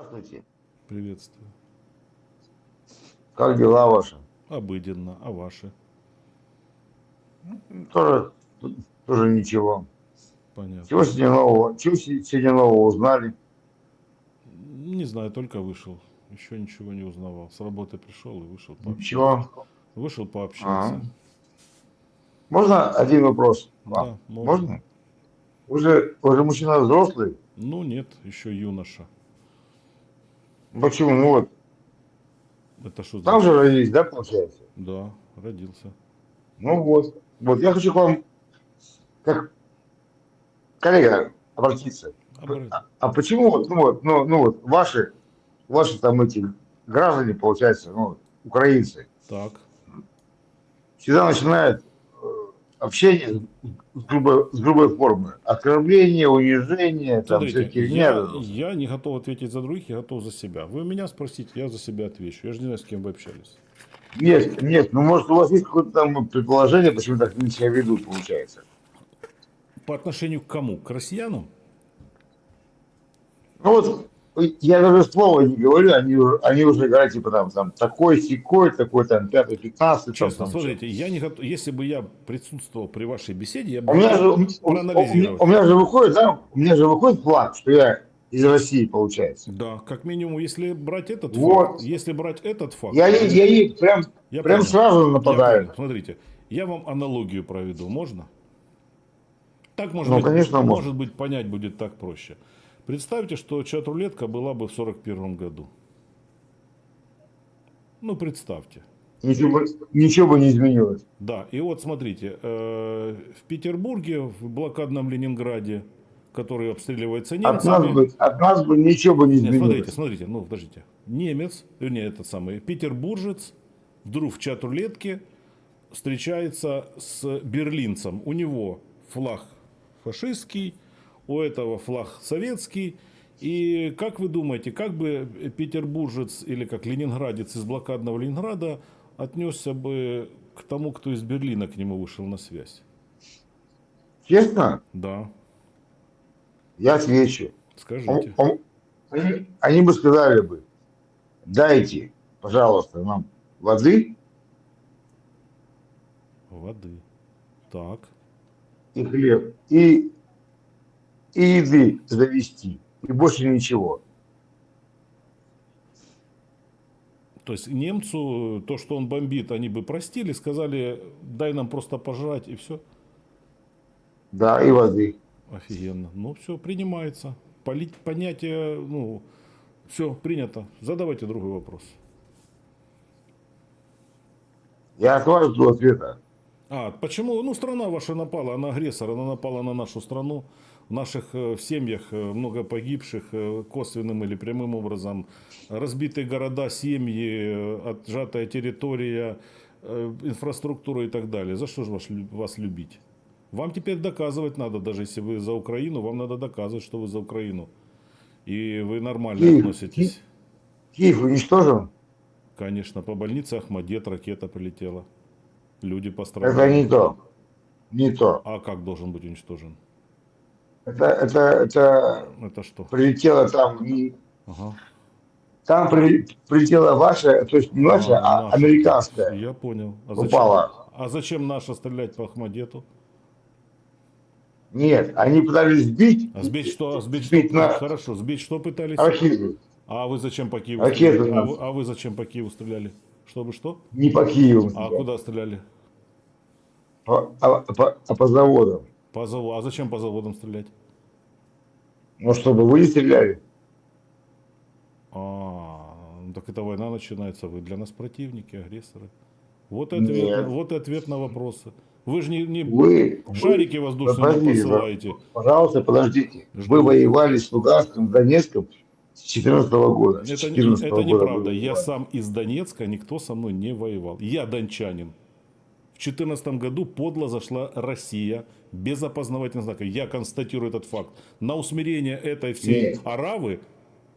Здравствуйте. Приветствую. Как дела ваши? Обыденно. А ваши? Тоже, тоже ничего. Понятно. Чего сегодня нового? Чего се- сегодня нового узнали? Не знаю, только вышел. Еще ничего не узнавал. С работы пришел и вышел пообщаться. Ничего. Вышел пообщаться. Ага. Можно один вопрос? Да, можно. Можно? Вы же, вы же мужчина взрослый. Ну нет, еще юноша. Почему? Ну вот, Это что там же родились, да, получается? Да, родился. Ну вот. Вот я хочу к вам, как коллега, обратиться. Обра- А, а почему вот, ну вот, ну, ну вот, ваши, ваши там эти граждане, получается, ну, украинцы, Так. всегда начинают общение с грубой, с грубой формы. Оскорбление, унижение, там Смотрите, херня. я, я не готов ответить за других, я готов за себя. Вы меня спросите, я за себя отвечу. Я же не знаю, с кем вы общались. Нет, нет, ну может у вас есть какое-то там предположение, почему так они себя ведут, получается. По отношению к кому? К россиянам? Ну вот я даже слова не говорю, они, уже- они уже говорят, типа там, там такой секой, такой там пятый, пятнадцатый. Честно, там, смотрите, я не готов. Если бы я присутствовал при вашей беседе, я У бы меня, же, у, у- у меня, у же выходит, да, у меня же выходит флаг, что я из России, получается. Да, как минимум, если брать этот Вот. факт, если брать этот факт, Я, ей- я ей прям, Я прям понял. сразу Я нападаю. понял. Смотрите, я вам аналогию проведу, можно? Так может, Ну, быть, конечно, можно. может быть, понять будет так проще. Представьте, что чат-рулетка была бы в 41 году. Ну, представьте. Ничего, бы- ничего бы не изменилось. Да, и вот смотрите, э, в Петербурге, в блокадном Ленинграде, который обстреливается От нас, немцами... бы, от нас бы ничего бы не Нет, изменилось. смотрите, смотрите, ну подождите. Немец, вернее, этот самый петербуржец, вдруг в чат рулетке встречается с берлинцем. У него флаг фашистский, у этого флаг советский. И как вы думаете, как бы петербуржец или как ленинградец из блокадного Ленинграда отнесся бы к тому, кто из Берлина к нему вышел на связь? Честно, Да, я отвечу. скажите. Он- он- Они, они бы сказали бы, дайте, пожалуйста, нам воды Воды. Так. и хлеб, и, и еды завести, и больше ничего. То есть немцу то, что он бомбит, они бы простили, сказали, дай нам просто пожрать и все. Да, и воды. Офигенно. Ну все, принимается. Поли- Понятие, ну, все, принято. Задавайте другой вопрос. Я отважу до ответа. А, почему? Ну, страна ваша напала, она агрессор, она напала на нашу страну. В наших э, семьях э, много погибших э, косвенным или прямым образом. Разбитые города, семьи, отжатая территория, инфраструктура и так далее. За что же вас, вас любить? Вам теперь доказывать надо, даже если вы за Украину, вам надо доказывать, что вы за Украину. И вы нормально Киев, относитесь. Киев уничтожен? Конечно, по больнице Ахмадет ракета прилетела. Люди Это пострадали. не то. Не то. А как должен быть уничтожен? Это, это, это Это что? прилетело там. Ага. Там при- прилетела ваша, то есть не ваша, а, наша. американская. Я понял. А зачем, Упала. а зачем наша стрелять по Ахмадету? Нет, они пытались сбить, А сбить что? А сбить Сбить что? на- Хорошо, сбить что пытались? ракеты. А вы зачем по Киеву Ракеты? А вы, а вы зачем по Киеву стреляли? Чтобы что? Не по Киеву. А куда стреляли? По- а, по, а по заводам. По заводу. А зачем по заводам стрелять? Ну, чтобы вы не стреляли. А, ну так это война начинается. Вы для нас противники, агрессоры. Вот и ответ, Нет. вот и ответ на вопросы. Вы же не, не Вы, шарики воздушные не подождите, посылаете. пожалуйста, подождите. Жду. Вы воевали с Луганском, Донецком с 14 года. Это, не- 14 это года неправда. Я сам из Донецка, никто со мной не воевал. Я дончанин. В 2014 году подло зашла Россия без опознавательных знаков. Я констатирую этот факт. На усмирение этой всей Нет. аравы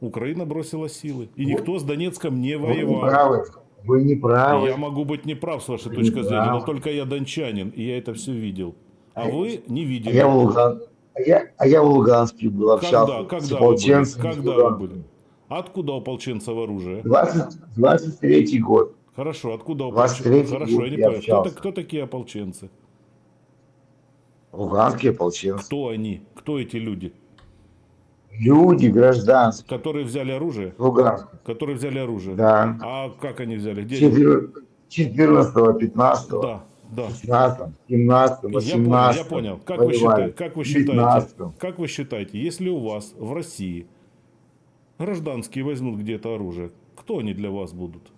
Украина бросила силы. И никто с Донецком не Вы не воевал. правы. Вы не правы. Я могу быть неправ с вашей Вы точки не зрения, но только я дончанин, и я это все видел. А А вы не А видели. я в Луган- а я, а я в Луганске был, общался Когда, с когда вы были? ополченцами. Когда вы были? Откуда у ополченцев оружие? 20, 23 год. Хорошо, откуда 23 ополченцы? Хорошо, я не понял. Кто, кто такие ополченцы? Луганские ополченцы. Кто они? Кто эти люди? Люди гражданские. Которые взяли оружие? Луганские. Которые взяли оружие? Да. А как они взяли? Где? они? 14, 15, Да, да. 16, 17, Я понял, 18. я понял. Как вы, считаете, как вы считаете, 19. как вы считаете, если у вас в России гражданские возьмут где-то оружие, кто они для вас будут?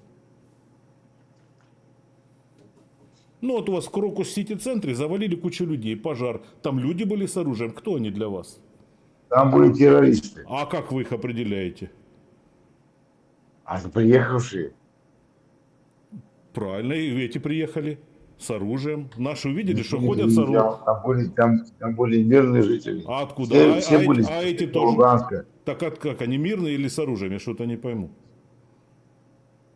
Ну вот у вас в Крокус Сити центре завалили кучу людей, пожар, там люди были с оружием, кто они для вас? Там были террористы. А как вы их определяете? А приехавшие. Правильно, и эти приехали с оружием. Наши увидели, что не ходят с оружием. Там были, там, там были мирные жители. А откуда? Все, А- все а были а эти тоже? Луганска. Так от как, они мирные или с оружием? Я что-то не пойму.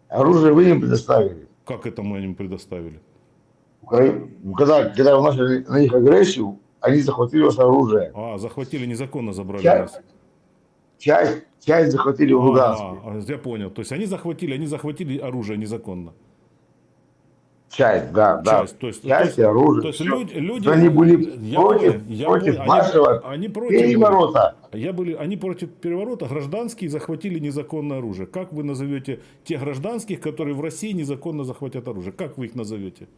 Оружие вы им предоставили. Как это мы им предоставили? Когда, когда вы начали на них агрессию, они захватили у вас оружие. А, захватили, незаконно забрали Часть, нас. часть, часть захватили в Луганске. А, я понял. То есть они захватили, они захватили оружие незаконно. Часть, да, да. Часть, то есть- часть то есть- оружия. То есть люди, люди, Они были я против, понял, я против понял. вашего они, они против переворота. Я были, они против переворота гражданские захватили незаконное оружие. Как вы назовете тех гражданских, которые в России незаконно захватят оружие? Как вы их назовете?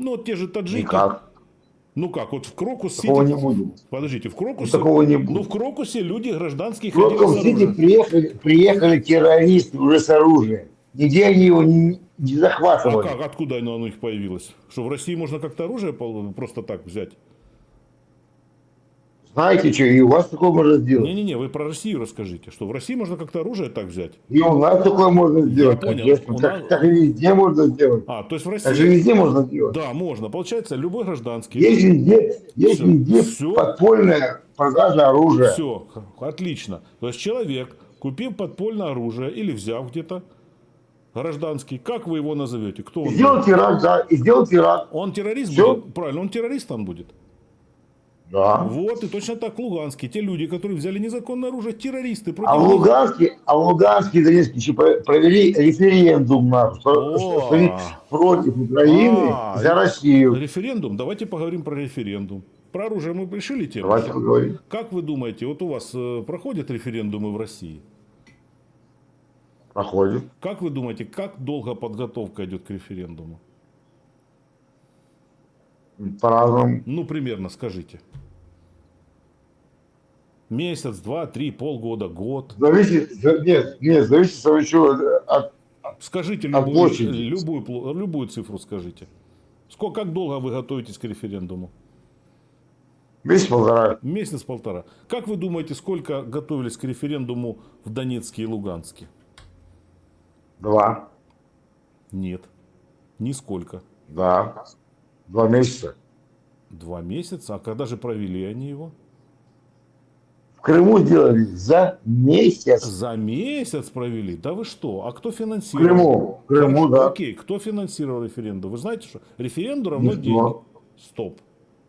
Ну, вот те же таджики. Никак. Ну как, вот в Крокус Такого не будет. Подождите, в Крокусе. Такого не Ну, будет. в Крокусе люди гражданские В ходили с Крокус-Сити оружием. приехали, приехали террористы уже с оружием. Нигде они его не, не А захватывали. как, откуда оно у них появилось? Что в России можно как-то оружие просто так взять? Знаете что, и у вас такое можно сделать. Не-не-не, вы про Россию расскажите, что в России можно как-то оружие так взять. И у нас такое можно сделать. понял. конечно. У Так, нас- так и везде можно сделать. А, то есть в Так же России... везде можно сделать. Да, можно. Получается, любой гражданский. Есть везде, есть Всё. везде Всё. подпольная продажа оружия. Все, отлично. То есть человек, купив подпольное оружие или взяв где-то гражданский, как вы его назовете? Кто он? сделал теракт, да, и сделал теракт. Он террорист Всё. будет? Правильно, он террористом будет. Да. Вот, и точно так Луганский. Те люди, которые взяли незаконное оружие, террористы. Против А в. Луганске, а в Луганске и Донецке еще про- провели референдум на, что, что против Украины А, за Россию. Референдум. Давайте поговорим про референдум. Про оружие мы решили тему. Давайте поговорим. Как вы думаете, вот у вас э, проходят референдумы в России? Проходит. Как вы думаете, как долго подготовка идет к референдуму? По-разному. Ну, примерно, скажите. Месяц, два, три, полгода, год. Зависит, за- нет, нет, зависит еще от, Скажите А любую, площади? любую, любую цифру скажите. Сколько, как долго вы готовитесь к референдуму? месяца-полтора. Месяц-полтора. Как вы думаете, сколько готовились к референдуму в Донецке и Луганске? Два. Нет. Нисколько. Да. Два месяца. Два месяца. А когда же провели они его? В Крыму сделали за месяц. За месяц провели? Да вы что? А кто В финансировал? Крыму. В Крыму, да. Окей, кто финансировал референдум? Вы знаете, что референдум равно Никто. деньги. Стоп.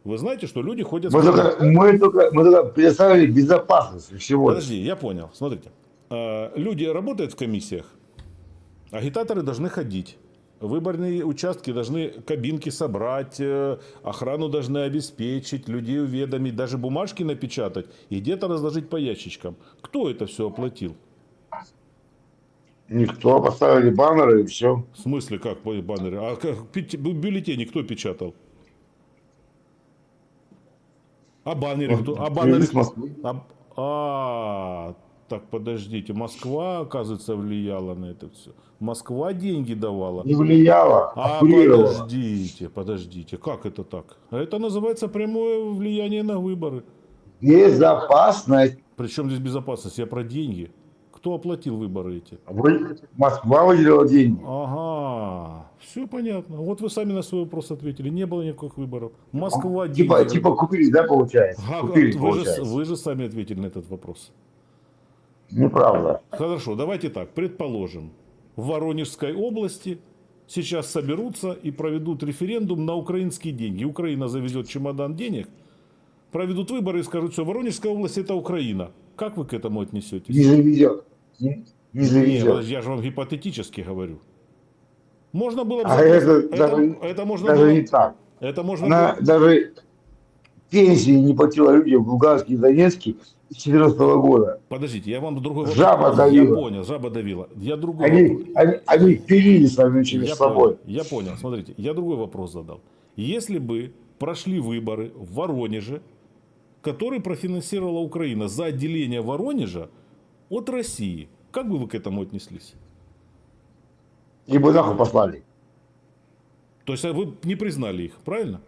Вы знаете, что люди ходят... Мы только, мы только, мы только предоставили безопасность всего. Подожди, я понял. Смотрите. Э, Люди работают в комиссиях. Агитаторы должны ходить. Выборные участки должны кабинки собрать, э, охрану должны обеспечить, людей уведомить, даже бумажки напечатать и где-то разложить по ящичкам. Кто это все оплатил? Никто, поставили баннеры и все. В смысле, как по баннеры? А как бюллетени кто печатал? А баннеры кто? А баннеры... А, а, так подождите, Москва, оказывается, влияла на это все. Москва деньги давала. Не влияло, А а курировало. подождите, подождите, как это так? Это называется прямое влияние на выборы. Безопасность. Причем здесь безопасность? Я про деньги. Кто оплатил выборы эти? Вы- Москва выделила деньги. Ага, все понятно. Вот вы сами на свой вопрос ответили. Не было никаких выборов. Москва Типа, деньги. типа купили, да, получается? Ага, Купили, вы, же, получается. вы же сами ответили на этот вопрос. Неправда. Хорошо, давайте так, предположим, в Воронежской области сейчас соберутся и проведут референдум на украинские деньги. Украина завезет чемодан денег, проведут выборы и скажут, что Воронежская область это Украина. Как вы к этому отнесетесь? Не завезет. не, не заведет. подожди, я же вам гипотетически говорю. Можно было бы... А запросто- это даже- это можно Даже было- не так. Это можно Она было- даже пенсии не платила людям в Луганске и Донецке 2014 года. Подождите, я вам другой Жаба вопрос- давила. Я понял, жаба давила. Я другой Они, вопрос- они, они пилили сами между Я собой. понял, я понял. Смотрите, я другой вопрос задал. Если бы прошли выборы в Воронеже, которые профинансировала Украина за отделение Воронежа от России, как бы вы к этому отнеслись? И бы нахуй послали. То есть а вы не признали их, правильно?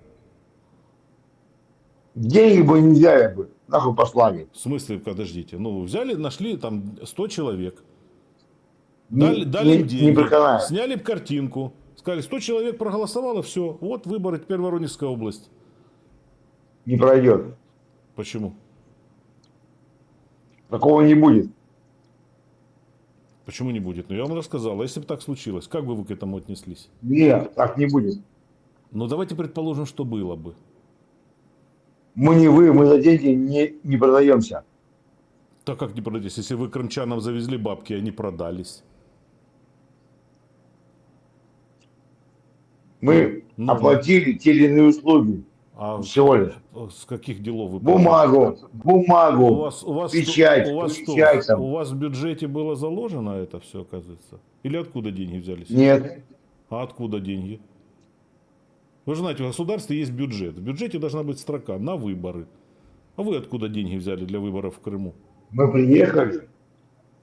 Деньги бы не взяли бы, нахуй послали. В смысле, подождите, ну взяли, нашли там 100 человек, Не, дали, дали не, им не деньги, проканают. сняли картинку, сказали, 100 человек проголосовало, все, вот выборы, теперь Воронежская область. Не пройдет. Почему? Такого не будет. Почему не будет? Ну, я вам рассказал. А если бы так случилось, как бы вы к этому отнеслись? Нет, так не будет. Ну, давайте предположим, что было бы. Мы не вы, мы за деньги не, не продаемся. Так как не продались? Если вы крымчанам завезли бабки, они продались. Мы Ну, оплатили те или иные услуги. А Всего лишь. с каких делов вы Бумагу, У бумагу. вас, у вас, печать, что, у, вас что, печать там. у вас в бюджете было заложено это все, оказывается? Или откуда деньги взялись? Нет. А откуда деньги? Вы же знаете, в государстве есть бюджет. В бюджете должна быть строка на выборы. А вы откуда деньги взяли для выборов в Крыму? Мы приехали,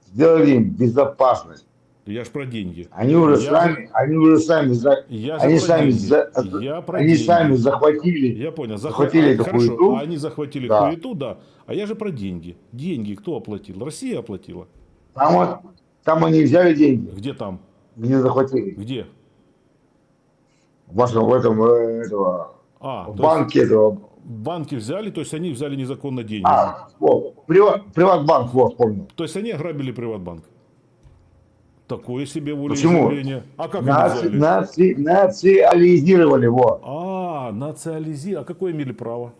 сделали им безопасность. Я ж про деньги. Они уже Я сами, они уже сами, за- Я они сами, за- Я про они деньги. сами захватили. Я понял. Захва- захватили а, хорошо, хуету. а они захватили Да. хуету, да. А я же про деньги. Деньги кто оплатил? Россия оплатила. Там вот, там они взяли деньги, Где там? где захватили. Где? В вашем, в этом, э, этого, А, в банке этого. банки взяли, то есть они взяли незаконно деньги. А, вот, приват, приватбанк, вот, помню. То есть они ограбили приватбанк. Такое себе Почему? волеизъявление. А как они Наци, взяли? наци, национализировали, вот. А, национализи. А какое имели право?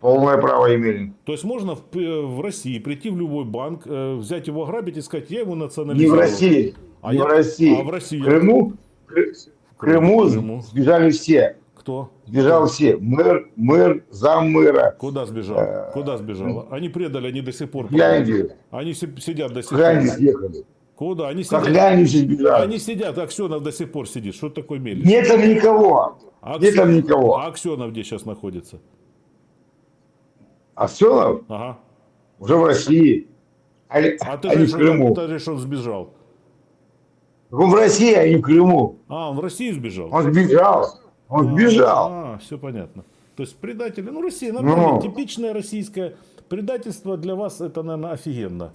Полное право имели. То есть можно в, э, в России прийти в любой банк, э, взять его ограбить и сказать, я его Не в национализировал. России, А не я- в России. а в России? В Крыму, Кры- в Крыму Крыму. сбежали все. Кто? Сбежал все. Мэр, мэр, заммэра. Куда сбежал? Куда сбежала? Они предали, они до сих пор. Гляди, Они си- сидят до сих пор. съехали. Куда? Они сидят. гляди сбежали. Они сидят, Аксенов до сих пор сидит. Что такое мелешь? Нет там никого. А Нет там никого. А Аксенов где сейчас находится? Аксенов Ага. уже в России. Они, А ты же, в Крыму. ты же он сбежал. В России, а не в Крыму. А, он в Россию сбежал? Он сбежал. Он сбежал. А, все понятно. То есть предатели, ну Россия, нормально, Ну. типичное российское предательство для вас это, наверное, офигенно.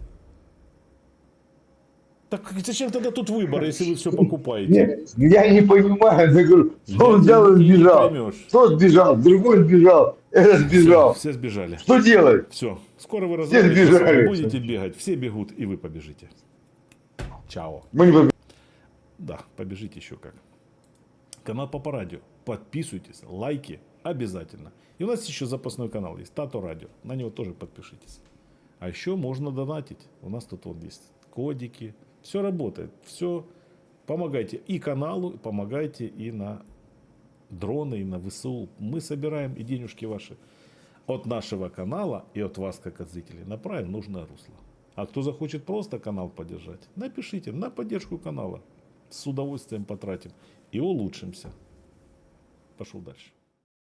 Так зачем тогда тут выборы, если вы все покупаете? Нет, я не понимаю. Я говорю, что он взял и сбежал. Кто сбежал? Другой сбежал. Этот сбежал. Все, сбежали. Что делать? Все. Скоро вы Все разобьетесь, сбежали. будете бегать. Все бегут, и вы побежите. Чао. Мы не победим. Да, побежите еще как. Канал Папа Радио. Подписывайтесь, лайки обязательно. И у нас еще запасной канал есть, Тато Радио. На него тоже подпишитесь. А еще можно донатить. У нас тут вот есть кодики. Все работает. Все. Помогайте и каналу, помогайте и на дроны, и на ВСУ. Мы собираем и денежки ваши от нашего канала и от вас, как от зрителей, направим нужное русло. А кто захочет просто канал поддержать, напишите на поддержку канала. С удовольствием потратим и улучшимся. Пошел дальше.